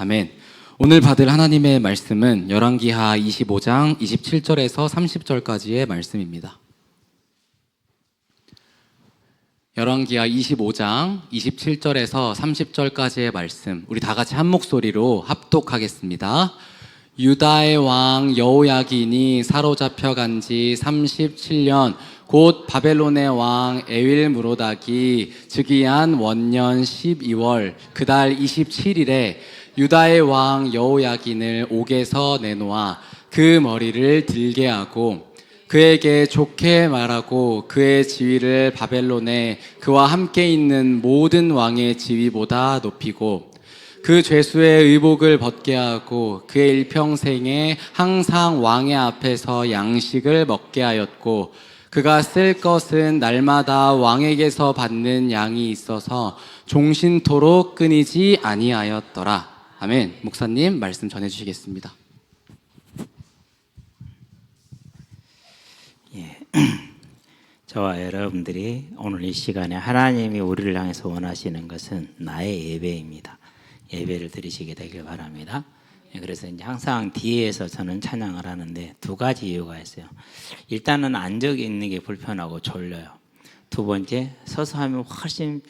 아멘. 오늘 받을 하나님의 말씀은 열왕기하 25장 27절에서 30절까지의 말씀입니다. 열왕기하 25장 27절에서 30절까지의 말씀 우리 다 같이 한 목소리로 합독하겠습니다. 유다의 왕 여호야긴이 사로잡혀 간 지 37년 곧 바벨론의 왕 에윌 무로닥이 즉위한 원년 12월 그달 27일에 유다의 왕 여호야긴을 옥에서 내놓아 그 머리를 들게 하고 그에게 좋게 말하고 그의 지위를 바벨론에 그와 함께 있는 모든 왕의 지위보다 높이고 그 죄수의 의복을 벗게 하고 그의 일평생에 항상 왕의 앞에서 양식을 먹게 하였고 그가 쓸 것은 날마다 왕에게서 받는 양이 있어서 종신토록 끊이지 아니하였더라. 아멘. 목사님 말씀 전해 주시겠습니다. 저와 여러분들이 오늘 이 시간에 하나님이 우리를 향해서 원하시는 것은 나의 예배입니다. 예배를 드리시게 되길 바랍니다. 예, 그래서 이제 항상 뒤에서 저는 찬양을 하는데 두 가지 이유가 있어요. 일단은 앉아 있는 게 불편하고 졸려요. 두 번째 서서 하면 훨씬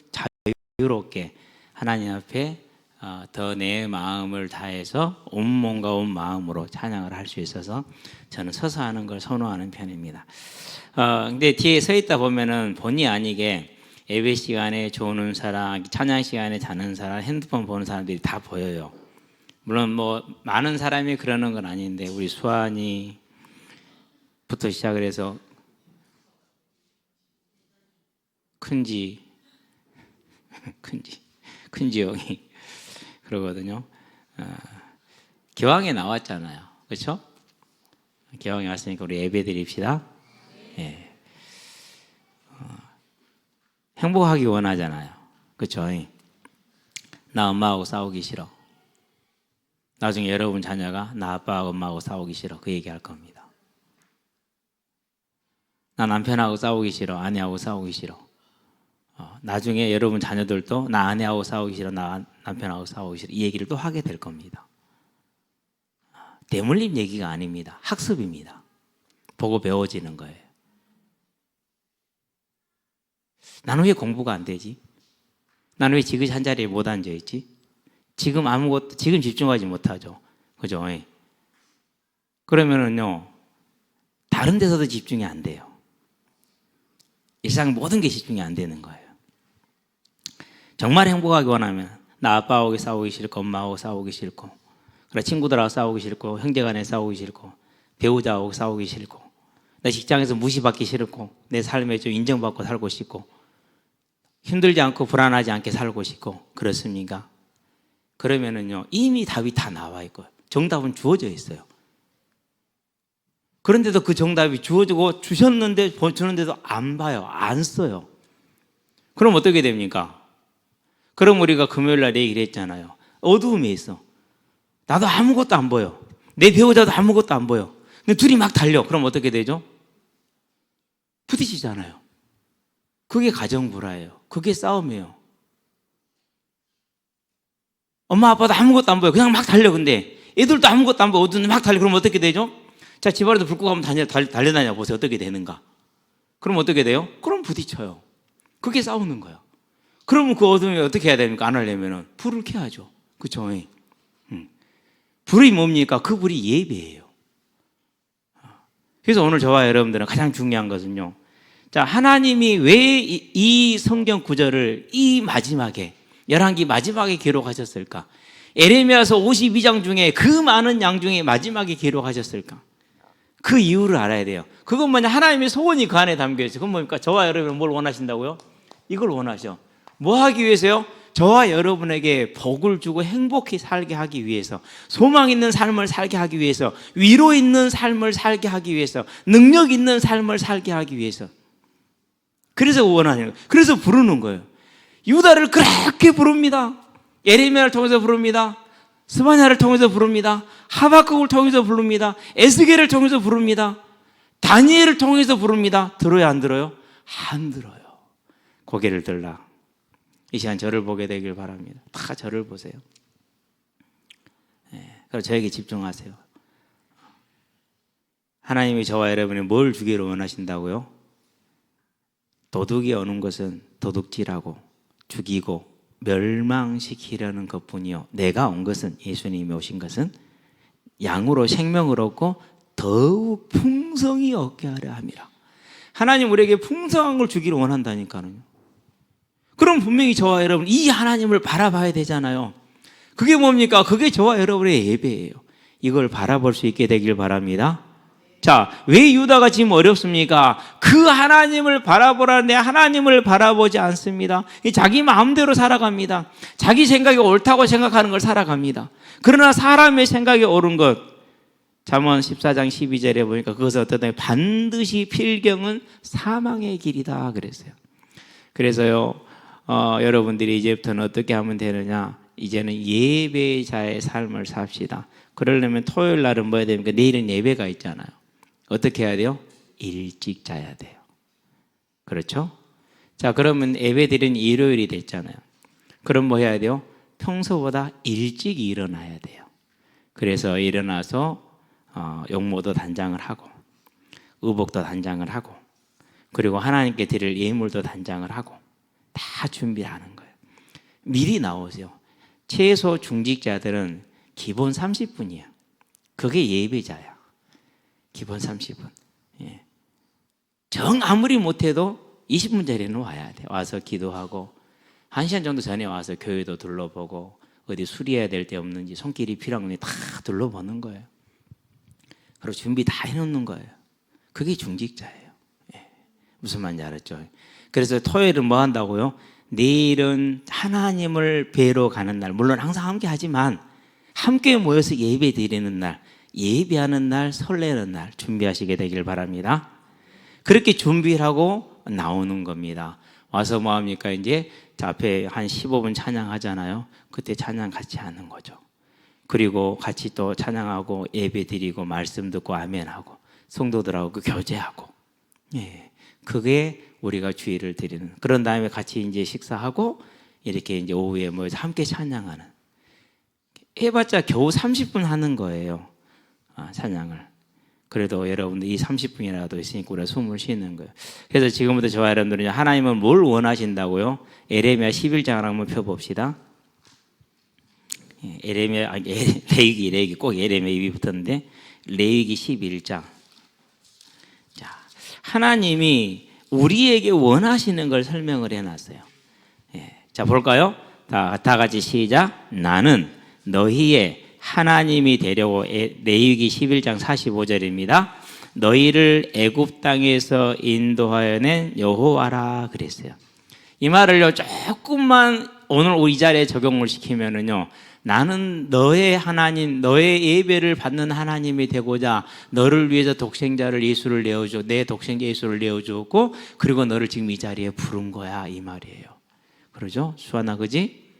자유롭게 하나님 앞에 어, 더 내 마음을 다해서 온 몸과 온 마음으로 찬양을 할 수 있어서 저는 서서 하는 걸 선호하는 편입니다. 어, 근데 뒤에 서 있다 보면은 본의 아니게 예배 시간에 조는 사람, 찬양 시간에 자는 사람, 핸드폰 보는 사람들이 다 보여요. 물론 뭐 많은 사람이 그러는 건 아닌데 우리 수환이부터 시작을 해서 큰지 큰지 큰지 형이 그러거든요. 어, 기왕에 나왔잖아요. 그렇죠? 기왕에 왔으니까 우리 예배 드립시다. 예. 어, 행복하기 원하잖아요. 그렇죠? 나 엄마하고 싸우기 싫어. 나중에 여러분 자녀가 나 아빠하고 엄마하고 싸우기 싫어. 그 얘기 할 겁니다. 나 남편하고 싸우기 싫어. 아내하고 싸우기 싫어. 어, 나중에 여러분 자녀들도 나 아내하고 싸우기 싫어. 나 남편하고 싸우기 싫어. 이 얘기를 또 하게 될 겁니다. 대물림 얘기가 아닙니다. 학습입니다. 보고 배워지는 거예요. 나는 왜 공부가 안 되지? 나는 왜 지그시 한 자리에 못 앉아 있지? 지금 아무것도 지금 집중하지 못하죠. 그죠? 예. 그러면은요 다른 데서도 집중이 안 돼요. 일상 모든 게 집중이 안 되는 거예요. 정말 행복하기 원하면 나 아빠하고 싸우기 싫고 엄마하고 싸우기 싫고 그래 친구들하고 싸우기 싫고 형제간에 싸우기 싫고 배우자하고 싸우기 싫고 내 직장에서 무시받기 싫고 내 삶에 좀 인정받고 살고 싶고 힘들지 않고 불안하지 않게 살고 싶고 그렇습니까? 그러면은요 이미 답이 다 나와 있고 정답은 주어져 있어요. 그런데도 그 정답이 주어지고 주셨는데 주는데도 안 봐요, 안 써요. 그럼 어떻게 됩니까? 그럼 우리가 금요일 날 얘기를 했잖아요. 어두움에 있어. 나도 아무것도 안 보여. 내 배우자도 아무것도 안 보여. 근데 둘이 막 달려. 그럼 어떻게 되죠? 부딪히잖아요. 그게 가정 불화예요. 그게 싸움이에요. 엄마 아빠도 아무것도 안 보여. 그냥 막 달려. 근데 애들도 아무것도 안 보여. 어두운데 막 달려. 그럼 어떻게 되죠? 자, 집안에도 불 끄고 한번 달려, 달, 달려다녀 보세요. 어떻게 되는가? 그럼 어떻게 돼요? 그럼 부딪혀요. 그게 싸우는 거예요. 그러면 그 어둠에 어떻게 해야 됩니까? 안 하려면은 불을 켜야죠. 그쵸? 음. 불이 뭡니까? 그 불이 예배예요. 그래서 오늘 저와 여러분들은 가장 중요한 것은요. 자, 하나님이 왜 이 성경 구절을 이 마지막에 열한기 마지막에 기록하셨을까? 에레미야서 52장 중에 그 많은 양 중에 마지막에 기록하셨을까? 그 이유를 알아야 돼요. 그건 뭐냐? 하나님의 소원이 그 안에 담겨 있어요. 그건 뭡니까? 저와 여러분은 뭘 원하신다고요? 이걸 원하셔. 뭐 하기 위해서요? 저와 여러분에게 복을 주고 행복히 살게 하기 위해서, 소망 있는 삶을 살게 하기 위해서, 위로 있는 삶을 살게 하기 위해서, 능력 있는 삶을 살게 하기 위해서. 그래서 원하는 거예요. 그래서 부르는 거예요. 유다를 그렇게 부릅니다. 예레미야를 통해서 부릅니다. 스바냐를 통해서 부릅니다. 하박국을 통해서 부릅니다. 에스겔을 통해서 부릅니다. 다니엘을 통해서 부릅니다. 들어요, 안 들어요? 안 들어요. 고개를 들라. 이 시간 저를 보게 되길 바랍니다. 다 저를 보세요. 그래서 저에게 집중하세요. 하나님이 저와 여러분이 뭘 주기를 원하신다고요? 도둑이 오는 것은 도둑질하고 죽이고 멸망시키려는 것뿐이요. 내가 온 것은 예수님이 오신 것은 양으로 생명을 얻고 더욱 풍성히 얻게 하려 함이라. 하나님 우리에게 풍성한 걸 주기를 원한다니까요. 그럼 분명히 저와 여러분 이 하나님을 바라봐야 되잖아요. 그게 뭡니까? 그게 저와 여러분의 예배예요. 이걸 바라볼 수 있게 되길 바랍니다. 자, 왜 유다가 지금 어렵습니까? 그 하나님을 바라보라는데 하나님을 바라보지 않습니다. 자기 마음대로 살아갑니다. 자기 생각이 옳다고 생각하는 걸 살아갑니다. 그러나 사람의 생각이 옳은 것, 잠언 14장 12절에 보니까 그것은 어떤 반드시 필경은 사망의 길이다 그랬어요. 그래서요, 어, 여러분들이 이제부터는 어떻게 하면 되느냐? 이제는 예배자의 삶을 삽시다. 그러려면 토요일 날은 뭐 해야 됩니까? 내일은 예배가 있잖아요. 어떻게 해야 돼요? 일찍 자야 돼요. 그렇죠? 자, 그러면 예배 드린 일요일이 됐잖아요. 그럼 뭐 해야 돼요? 평소보다 일찍 일어나야 돼요. 그래서 일어나서 어, 용모도 단장을 하고 의복도 단장을 하고 그리고 하나님께 드릴 예물도 단장을 하고 다 준비하는 거예요. 미리 나오세요. 최소 중직자들은 기본 30분이야. 그게 예배자야. 기본 30분. 예. 정 아무리 못해도 20분 전에는 와야 돼. 와서 기도하고 한 시간 정도 전에 와서 교회도 둘러보고 어디 수리해야 될 데 없는지 손길이 필요한 건지 다 둘러보는 거예요. 그리고 준비 다 해놓는 거예요. 그게 중직자예요. 예. 무슨 말인지 알았죠? 그래서 토요일은 뭐 한다고요? 내일은 하나님을 뵈러 가는 날. 물론 항상 함께 하지만 함께 모여서 예배 드리는 날, 예배하는 날, 설레는 날 준비하시게 되길 바랍니다. 그렇게 준비를 하고 나오는 겁니다. 와서 뭐 합니까? 이제 자, 앞에 한 15분 찬양하잖아요. 그때 찬양 같이 하는 거죠. 그리고 같이 또 찬양하고 예배 드리고 말씀 듣고 아멘하고 성도들하고 그 교제하고 예. 그게 우리가 주의를 드리는 그런 다음에 같이 이제 식사하고 이렇게 이제 오후에 모여서 함께 찬양하는 해봤자 겨우 30분 하는 거예요. 아, 찬양을. 그래도 여러분들 이 30분이라도 있으니까 우리가 숨을 쉬는 거예요. 그래서 지금부터 저와 여러분들은 하나님은 뭘 원하신다고요? 에레미야 11장을 한번 펴봅시다. 예, 에레미야, 아니, 에- 레위기, 레위기 꼭 에레미야 입이 붙었는데 레위기 11장. 자, 하나님이 우리에게 원하시는 걸 설명을 해놨어요. 예, 자 볼까요? 다, 다 같이 시작. 나는 너희의 하나님이 되려고 에- 레위기 11장 45절입니다. 너희를 애굽 땅에서 인도하여 낸 여호와라 그랬어요. 이 말을요 조금만 오늘 우리 자리에 적용을 시키면은요 나는 너의 하나님 너의 예배를 받는 하나님이 되고자 너를 위해서 독생자를 예수를 내어줘 내 독생자 예수를 내어주었고 그리고 너를 지금 이 자리에 부른 거야 이 말이에요. 그러죠? 수아나 그지?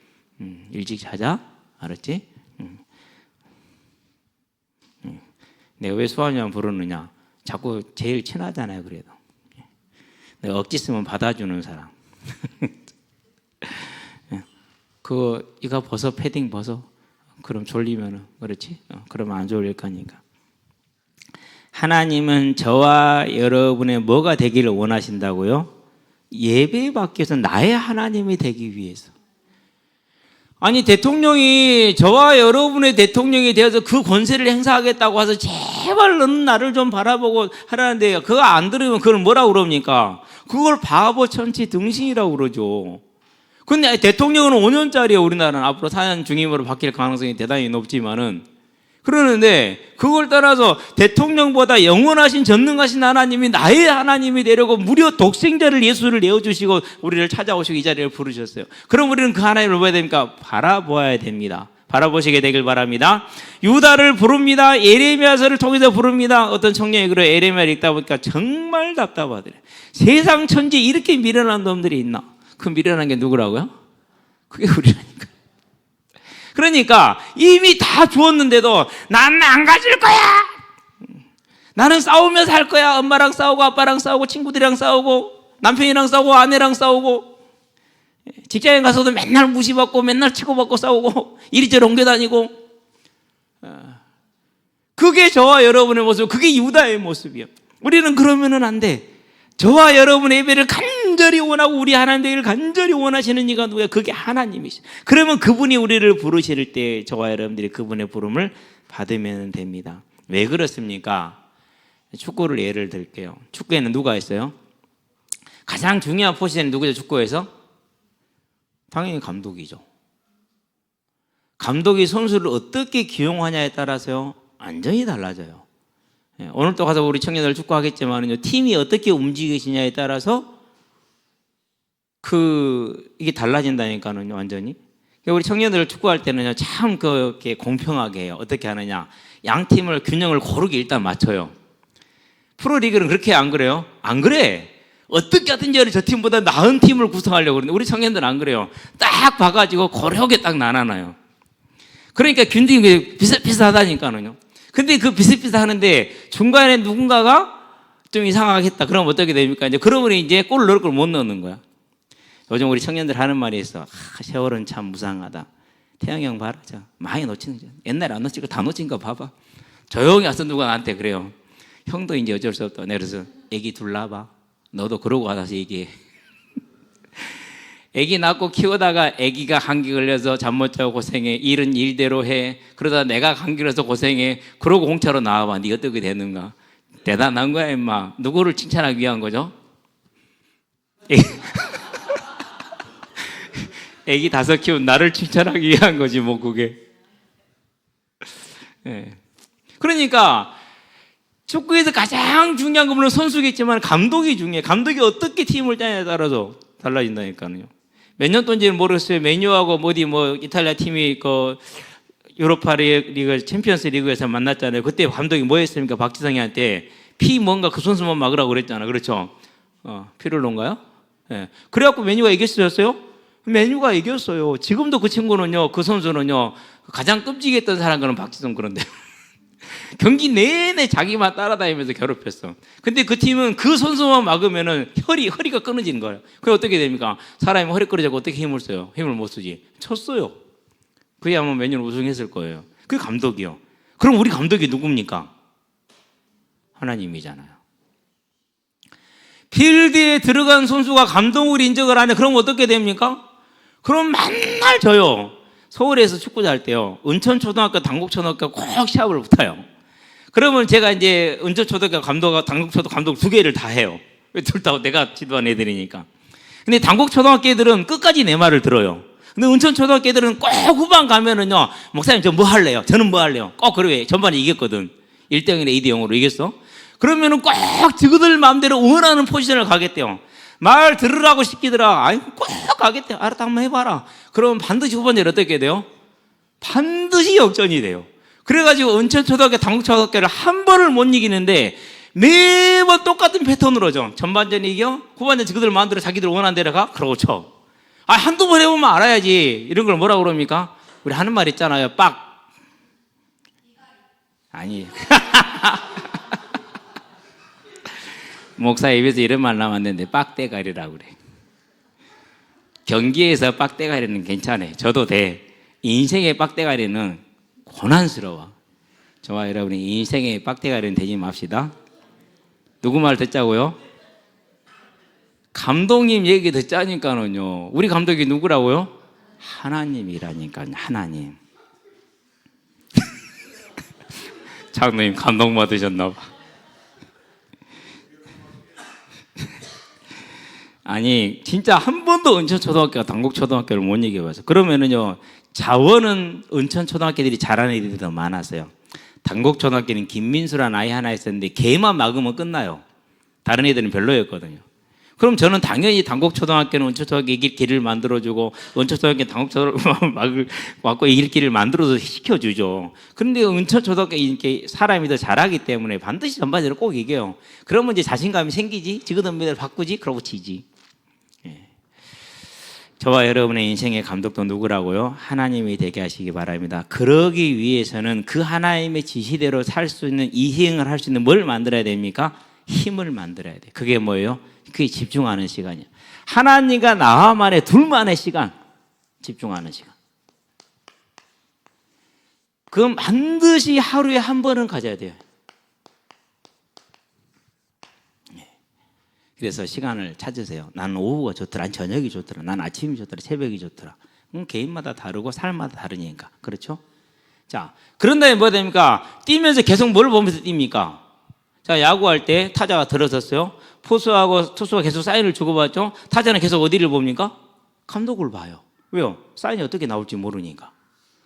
음, 일찍 자자. 알았지? 음. 음. 내가 왜 수아냐 부르느냐? 자꾸 제일 친하잖아요 그래도. 내가 억지 쓰면 받아주는 사람 그 이거 벗어 패딩 벗어. 그럼 졸리면은 그렇지? 어, 그러면 안 졸릴 거니까. 하나님은 저와 여러분의 뭐가 되기를 원하신다고요? 예배 받기 위해서 나의 하나님이 되기 위해서. 아니 대통령이 저와 여러분의 대통령이 되어서 그 권세를 행사하겠다고 해서 제발 너는 나를 좀 바라보고 하라는데 그거 안 들으면 그걸 뭐라고 그럽니까? 그걸 바보 천치 등신이라고 그러죠. 근데 대통령은 5년짜리예요. 우리나라는 앞으로 4년 중임으로 바뀔 가능성이 대단히 높지만은 그러는데 그걸 따라서 대통령보다 영원하신 전능하신 하나님이 나의 하나님이 되려고 무려 독생자를 예수를 내어주시고 우리를 찾아오시고 이 자리를 부르셨어요. 그럼 우리는 그 하나님을 뭐야 됩니까? 바라보아야 됩니다. 바라보시게 되길 바랍니다. 유다를 부릅니다. 예레미야서를 통해서 부릅니다. 어떤 청년이 그래 예레미야를 읽다 보니까 정말 답답하더래. 세상 천지 이렇게 미련한 놈들이 있나? 그 미련한 게 누구라고요? 그게 우리라니까. 그러니까 이미 다 주었는데도 나는 안 가질 거야. 나는 싸우면서 할 거야. 엄마랑 싸우고 아빠랑 싸우고 친구들이랑 싸우고 남편이랑 싸우고 아내랑 싸우고 직장에 가서도 맨날 무시받고 맨날 치고받고 싸우고 이리저리 옮겨 다니고 어. 그게 저와 여러분의 모습, 그게 유다의 모습이요. 우리는 그러면은 안 돼. 저와 여러분의 예배를 간 절히 원하고 우리 하나님 되기를 간절히 원하시는 이가 누구야? 그게 하나님이시. 그러면 그분이 우리를 부르실 때 저와 여러분들이 그분의 부름을 받으면 됩니다. 왜 그렇습니까? 축구를 예를 들게요. 축구에는 누가 있어요? 가장 중요한 포지션은 누구죠? 축구에서? 당연히 감독이죠. 감독이 선수를 어떻게 기용하냐에 따라서요, 완전히 달라져요. 예, 오늘 또 가서 우리 청년들 축구하겠지만요, 팀이 어떻게 움직이시냐에 따라서 그, 이게 달라진다니까는요, 완전히. 그러니까 우리 청년들 축구할 때는요, 참 그렇게 공평하게 해요. 어떻게 하느냐. 양 팀을 균형을 고르게 일단 맞춰요. 프로리그는 그렇게 안 그래요? 안 그래. 어떻게 하든지 저 팀보다 나은 팀을 구성하려고 그러는데 우리 청년들은 안 그래요. 딱 봐가지고 고르게 딱 나눠놔요. 그러니까 균등이 비슷비슷하다니까는요. 근데 그 비슷비슷하는데 중간에 누군가가 좀 이상하겠다. 그럼 어떻게 됩니까? 이제 그러면 이제 골을 넣을 걸 못 넣는 거야. 요즘 우리 청년들 하는 말이 있어. 아, 세월은 참 무상하다. 태양이 형 봐라. 자, 많이 놓치는 거죠. 옛날에 안 놓치고 다 놓친 거 봐봐. 조용히 와서 누가 나한테 그래요. 형도 이제 어쩔 수 없다. 그래서 애기 둘 낳아봐. 너도 그러고 와서 얘기해. 애기 낳고 키우다가 애기가 감기 걸려서 잠 못 자고 고생해. 일은 일대로 해. 그러다 내가 감기 걸려서 고생해. 그러고 공차로 나와봐. 네 어떻게 되는가? 대단한 거야, 임마. 누구를 칭찬하기 위한 거죠? 애기, 다섯 키운 나를 칭찬하기 위한 거지, 뭐, 그게. 예. 그러니까, 축구에서 가장 중요한 건 물론 선수겠지만 감독이 중요해. 감독이 어떻게 팀을 짜냐에 따라서 달라진다니까요. 몇 년 동인지는 모르겠어요. 메뉴하고 뭐디 뭐 이탈리아 팀이 그 유로파 리그 챔피언스 리그에서 만났잖아요. 그때 감독이 뭐 했습니까? 박지성이한테 피 뭔가 그 선수만 막으라고 그랬잖아. 그렇죠? 어, 피를 놓은가요? 예. 그래갖고 메뉴가 이겼어요? 메뉴가 이겼어요. 지금도 그 친구는요, 그 선수는요, 가장 끔찍했던 사람은 박지성 그런데. 경기 내내 자기만 따라다니면서 괴롭혔어. 근데 그 팀은 그 선수만 막으면은 허리, 허리가 끊어지는 거예요. 그게 어떻게 됩니까? 사람이 허리 끊어지고 어떻게 힘을 써요? 힘을 못 쓰지. 쳤어요. 그게 아마 메뉴를 우승했을 거예요. 그게 감독이요. 그럼 우리 감독이 누굽니까? 하나님이잖아요. 필드에 들어간 선수가 감독을 인정을 안 해. 그럼 어떻게 됩니까? 그럼 맨날 져요. 서울에서 축구 잘 때요. 은천초등학교, 당국초등학교 꼭 시합을 붙어요. 그러면 제가 이제 은천초등학교 감독, 당국초등 감독 두 개를 다 해요. 둘 다 내가 지도한 애들이니까. 근데 당국초등학교 애들은 끝까지 내 말을 들어요. 근데 은천초등학교 애들은 꼭 후반 가면은요, 목사님 저 뭐 할래요? 저는 뭐 할래요? 꼭 그래. 전반에 이겼거든. 1대0이나 2대0으로 이겼어. 그러면은 꼭 저그들 마음대로 응원하는 포지션을 가겠대요. 말 들으라고 시키더라. 아이, 꼭 가겠대. 알았다, 한번 해봐라. 그러면 반드시 후반전에 어떻게 돼요? 반드시 역전이 돼요. 그래가지고 은천초등학교, 당국초등학교를 한 번을 못 이기는데 매번 똑같은 패턴으로 죠. 전반전 이겨, 후반전 저그들 마음대로 자기들 원하는 대로 가, 그러고 쳐. 아, 한두 번 해보면 알아야지. 이런 걸 뭐라고 그럽니까? 우리 하는 말 있잖아요. 빡. 아니. 목사 입에서 이런 말 나왔는데 빡대가리라고 그래. 경기에서 빡대가리는 괜찮아요. 저도 돼. 인생의 빡대가리는 고난스러워. 저와 여러분이 인생의 빡대가리는 되지 맙시다. 누구 말 듣자고요? 감독님 얘기 듣자니까는요. 우리 감독이 누구라고요? 하나님이라니까 하나님. 장로님 감동 받으셨나 봐. 아니 진짜 한 번도 은천초등학교가 당국초등학교를 못 이겨봐서. 그러면은요 자원은 은천초등학교들이 잘하는 애들이 더 많았어요. 당국초등학교는 김민수라는 아이 하나 있었는데 걔만 막으면 끝나요. 다른 애들은 별로였거든요. 그럼 저는 당연히 당국초등학교는 은천초등학교 이길 길을 만들어주고 은천초등학교 당국초등학교 막을 막고 이길 길을 만들어서 시켜주죠. 그런데 은천초등학교 이렇게 사람이 더 잘하기 때문에 반드시 전반적으로 꼭 이겨요. 그러면 이제 자신감이 생기지? 지그덤비를 바꾸지? 그러고 지지 저와 여러분의 인생의 감독도 누구라고요? 하나님이 되게 하시기 바랍니다. 그러기 위해서는 그 하나님의 지시대로 살 수 있는 이행을 할 수 있는 뭘 만들어야 됩니까? 힘을 만들어야 돼. 그게 뭐예요? 그게 집중하는 시간이야. 하나님과 나와만의 둘만의 시간, 집중하는 시간. 그럼 반드시 하루에 한 번은 가져야 돼요. 그래서 시간을 찾으세요. 나는 오후가 좋더라, 난 저녁이 좋더라, 난 아침이 좋더라, 새벽이 좋더라. 음, 개인마다 다르고 삶마다 다르니까 그렇죠? 자, 그런 다음에 뭐 됩니까? 뛰면서 계속 뭘 보면서 뜁니까? 자, 야구할 때 타자가 들어섰어요. 포수하고 투수가 계속 사인을 주고받죠. 타자는 계속 어디를 봅니까? 감독을 봐요. 왜요? 사인이 어떻게 나올지 모르니까.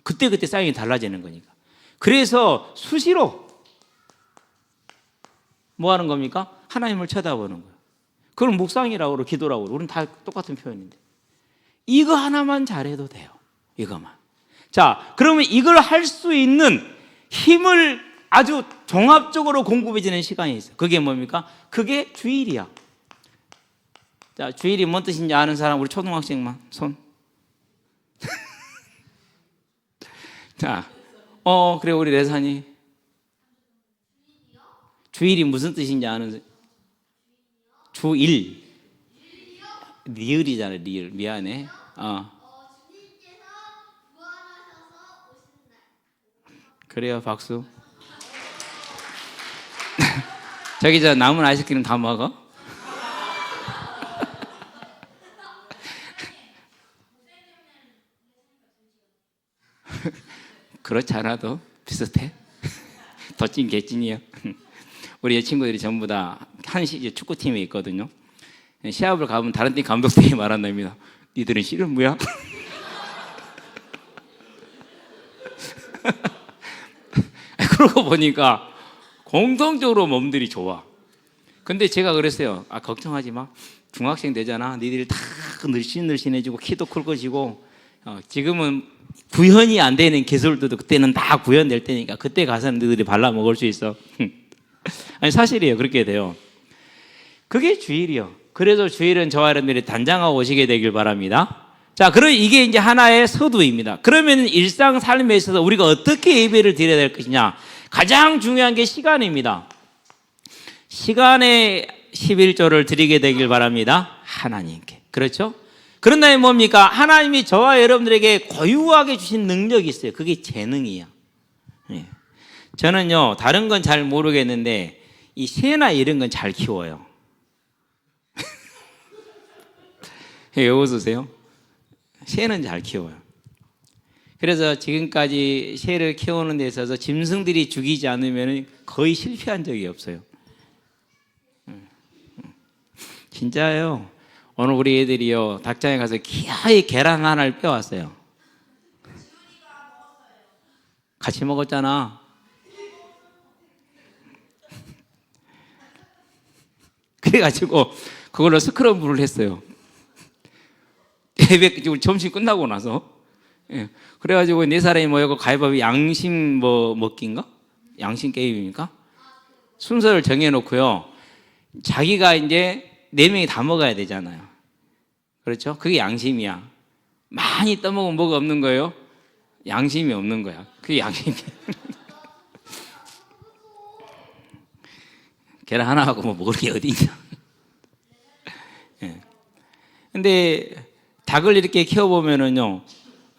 그때 그때 사인이 달라지는 거니까. 그래서 수시로 뭐 하는 겁니까? 하나님을 쳐다보는 거예요. 그걸 묵상이라고 그러고 기도라고 그러고 우리는 다 똑같은 표현인데. 이거 하나만 잘해도 돼요. 이거만. 자, 그러면 이걸 할 수 있는 힘을 아주 종합적으로 공급해주는 시간이 있어요. 그게 뭡니까? 그게 주일이야. 자, 주일이 뭔 뜻인지 아는 사람 우리 초등학생만 손. 자, 어 그래 우리 레산이 주일이 무슨 뜻인지 아는 사- 주일 리을이잖아 리을 미안해. 어 그래요 박수. 저기 저 남은 아이스크림 다 먹어? 그렇지 않아도 비슷해. 덧찐 개찐이야. 우리 친구들이 전부 다 한시 축구팀에 있거든요. 시합을 가면 다른 팀 감독들이 말한답니다. 니들은 실은 뭐야? 그러고 보니까 공통적으로 몸들이 좋아. 근데 제가 그랬어요. 아 걱정하지 마. 중학생 되잖아. 니들이 다 늘씬늘씬해지고 키도 클 것이고 어, 지금은 구현이 안 되는 기술들도 그때는 다 구현될 때니까 그때 가서는 너희들이 발라 먹을 수 있어. 아니 사실이에요. 그렇게 돼요. 그게 주일이요. 그래서 주일은 저와 여러분들이 단장하고 오시게 되길 바랍니다. 자, 그럼 이게 이제 하나의 서두입니다. 그러면 일상 삶에 있어서 우리가 어떻게 예배를 드려야 될 것이냐? 가장 중요한 게 시간입니다. 시간에 11조를 드리게 되길 바랍니다. 하나님께. 그렇죠? 그런 다음에 뭡니까? 하나님이 저와 여러분들에게 고유하게 주신 능력이 있어요. 그게 재능이야. 예. 저는요, 다른 건 잘 모르겠는데, 이 새나 이런 건 잘 키워요. 왜 웃으세요? 새는 잘 키워요. 그래서 지금까지 새를 키우는 데 있어서 짐승들이 죽이지 않으면 거의 실패한 적이 없어요. 진짜예요. 오늘 우리 애들이요 닭장에 가서 기어이 계란 하나를 빼왔어요. 같이 먹었잖아. 그래가지고 그걸로 스크럼블을 했어요. 예배 지금 점심 끝나고 나서 예. 그래가지고 네 사람이 모여고 가위바위보 양심 뭐 먹기인가? 양심 게임입니까? 순서를 정해놓고요. 자기가 이제 네 명이 다 먹어야 되잖아요. 그렇죠? 그게 양심이야. 많이 떠먹으면 뭐가 없는 거예요? 양심이 없는 거야. 그게 양심이. 계란 하나 하고 뭐 먹을 게 어디 있냐? 예. 근데 닭을 이렇게 키워보면은요,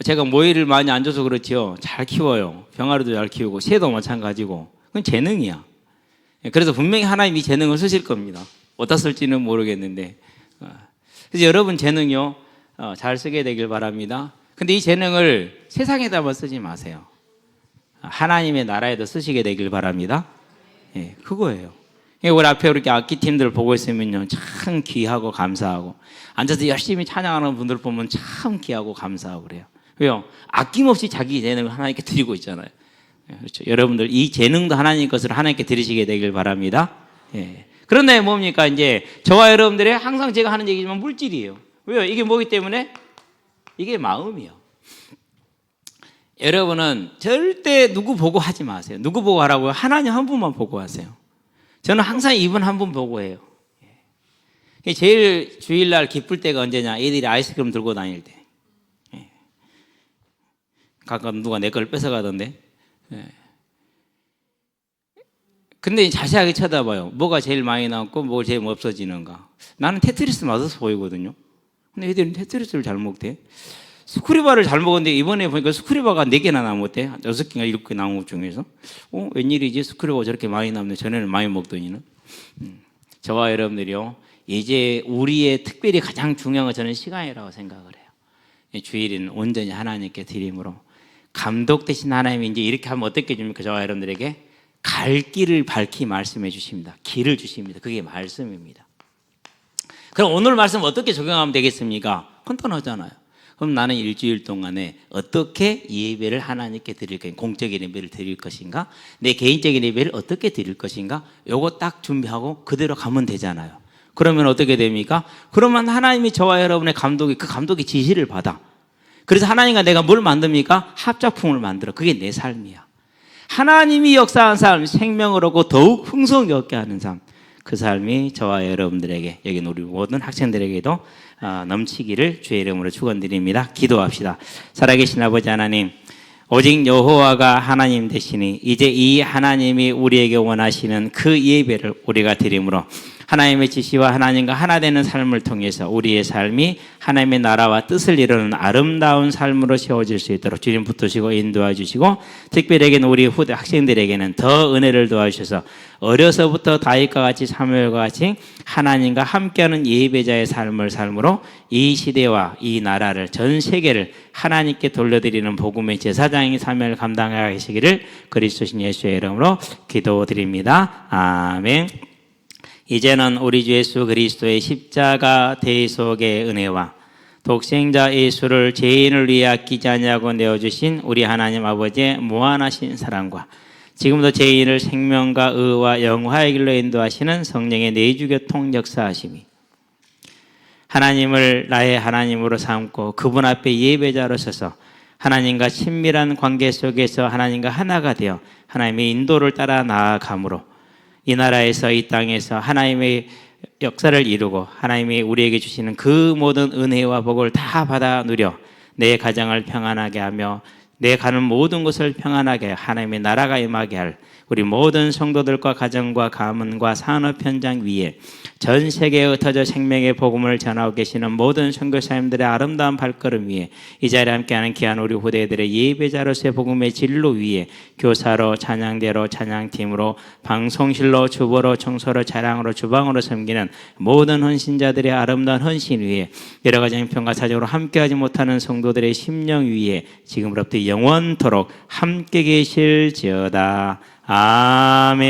제가 모이를 많이 안 줘서 그렇지요. 잘 키워요. 병아리도 잘 키우고, 새도 마찬가지고. 그건 재능이야. 예, 그래서 분명히 하나님이 재능을 쓰실 겁니다. 어디다 쓸지는 모르겠는데. 어, 그래서 여러분 재능요, 어, 잘 쓰게 되길 바랍니다. 근데 이 재능을 세상에다만 쓰지 마세요. 하나님의 나라에도 쓰시게 되길 바랍니다. 예, 그거예요. 예, 우리 앞에 이렇게 악기 팀들 보고 있으면요, 참 귀하고 감사하고, 앉아서 열심히 찬양하는 분들 보면 참 귀하고 감사하고 그래요. 왜요? 아낌없이 자기 재능을 하나님께 드리고 있잖아요. 예, 그렇죠. 여러분들 이 재능도 하나님 것을 하나님께 드리시게 되길 바랍니다. 예. 그런데 뭡니까? 이제 저와 여러분들의 항상 제가 하는 얘기지만 물질이에요. 왜요? 이게 뭐기 때문에? 이게 마음이요. 여러분은 절대 누구 보고 하지 마세요. 누구 보고 하라고요? 하나님 한 분만 보고 하세요. 저는 항상 이분 한 분 보고 해요. 예. 제일 주일날 기쁠 때가 언제냐? 애들이 아이스크림 들고 다닐 때. 예. 가끔 누가 내 걸 뺏어가던데. 예. 근데 자세하게 쳐다봐요. 뭐가 제일 많이 남고 뭐가 제일 없어지는가. 나는 테트리스 맞아서 보이거든요. 근데 애들은 테트리스를 잘 먹대. 스크리바를 잘 먹었는데 이번에 보니까 스크리바가 4개나 남았대. 6개인가 7개 남은 것 중에서. 어, 웬일이지? 스크리바가 저렇게 많이 남네. 전에는 많이 먹더니는. 음. 저와 여러분들이요. 이제 우리의 특별히 가장 중요한 건 저는 시간이라고 생각을 해요. 이 주일은 온전히 하나님께 드림으로 감독 대신 하나님이 이제 이렇게 하면 어떻게 줍니까? 저와 여러분들에게 갈 길을 밝히 말씀해 주십니다. 길을 주십니다. 그게 말씀입니다. 그럼 오늘 말씀 어떻게 적용하면 되겠습니까? 간단하잖아요. 그럼 나는 일주일 동안에 어떻게 예배를 하나님께 드릴 것인가, 공적인 예배를 드릴 것인가, 내 개인적인 예배를 어떻게 드릴 것인가, 요거 딱 준비하고 그대로 가면 되잖아요. 그러면 어떻게 됩니까? 그러면 하나님이 저와 여러분의 감독이 그 감독의 지시를 받아. 그래서 하나님과 내가 뭘 만듭니까? 합작품을 만들어. 그게 내 삶이야. 하나님이 역사한 삶, 생명을 얻고 더욱 풍성히 얻게 하는 삶. 그 삶이 저와 여러분들에게, 여기 우리 모든 학생들에게도 어, 넘치기를 주의 이름으로 축원드립니다. 기도합시다. 살아계신 아버지 하나님, 오직 여호와가 하나님 되시니 이제 이 하나님이 우리에게 원하시는 그 예배를 우리가 드림으로 하나님의 지시와 하나님과 하나 되는 삶을 통해서 우리의 삶이 하나님의 나라와 뜻을 이루는 아름다운 삶으로 세워질 수 있도록 주님 붙드시고 인도해 주시고 특별하게는 우리 후대 학생들에게는 더 은혜를 도와주셔서 어려서부터 다윗과 같이 사무엘과 같이 하나님과 함께하는 예배자의 삶을 삶으로 이 시대와 이 나라를 전 세계를 하나님께 돌려드리는 복음의 제사장의 사명을 감당하시기를 그리스도신 예수의 이름으로 기도드립니다. 아멘. 이제는 우리 주 예수 그리스도의 십자가 대속의 은혜와 독생자 예수를 죄인을 위해 아끼지 아니하고 내어 주신 우리 하나님 아버지의 무한하신 사랑과 지금도 죄인을 생명과 의와 영화의 길로 인도하시는 성령의 내주 교통 역사하심이 하나님을 나의 하나님으로 삼고 그분 앞에 예배자로 서서 하나님과 친밀한 관계 속에서 하나님과 하나가 되어 하나님의 인도를 따라 나아감으로 이 나라에서 이 땅에서 하나님의 역사를 이루고 하나님이 우리에게 주시는 그 모든 은혜와 복을 다 받아 누려 내 가정을 평안하게 하며 내 가는 모든 곳을 평안하게 하나님의 나라가 임하게 할 우리 모든 성도들과 가정과 가문과 산업 현장 위에 전 세계에 흩어져 생명의 복음을 전하고 계시는 모든 선교사님들의 아름다운 발걸음 위에 이 자리에 함께하는 귀한 우리 후대들의 예배자로서의 복음의 진로 위에 교사로 찬양대로 찬양팀으로 방송실로 주보로 청소로 자랑으로 주방으로 섬기는 모든 헌신자들의 아름다운 헌신 위에 여러 가지 형편과 사정으로 함께하지 못하는 성도들의 심령 위에 지금부터 영원토록 함께 계실지어다. 아멘.